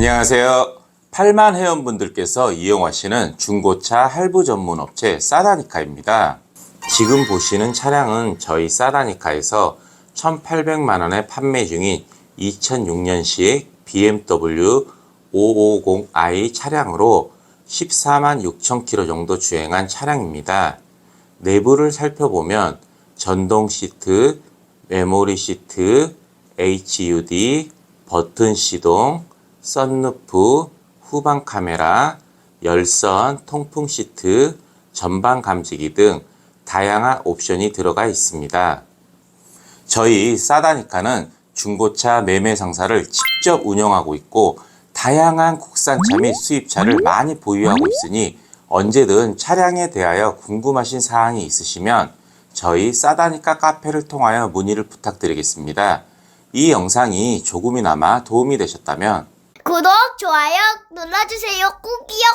안녕하세요. 8만 회원분들께서 이용하시는 중고차 할부 전문 업체 사다니카입니다. 지금 보시는 차량은 저희 사다니카에서 1,800만 원에 판매 중인 2006년식 BMW 550i 차량으로 14만 6천 킬로 정도 주행한 차량입니다. 내부를 살펴보면 전동 시트, 메모리 시트, HUD, 버튼 시동, 썬루프, 후방 카메라, 열선, 통풍 시트, 전방 감지기 등 다양한 옵션이 들어가 있습니다. 저희 사다니카는 중고차 매매 상사를 직접 운영하고 있고 다양한 국산차 및 수입차를 많이 보유하고 있으니 언제든 차량에 대하여 궁금하신 사항이 있으시면 저희 사다니카 카페를 통하여 문의를 부탁드리겠습니다. 이 영상이 조금이나마 도움이 되셨다면 구독, 좋아요 눌러주세요. 꼭이요.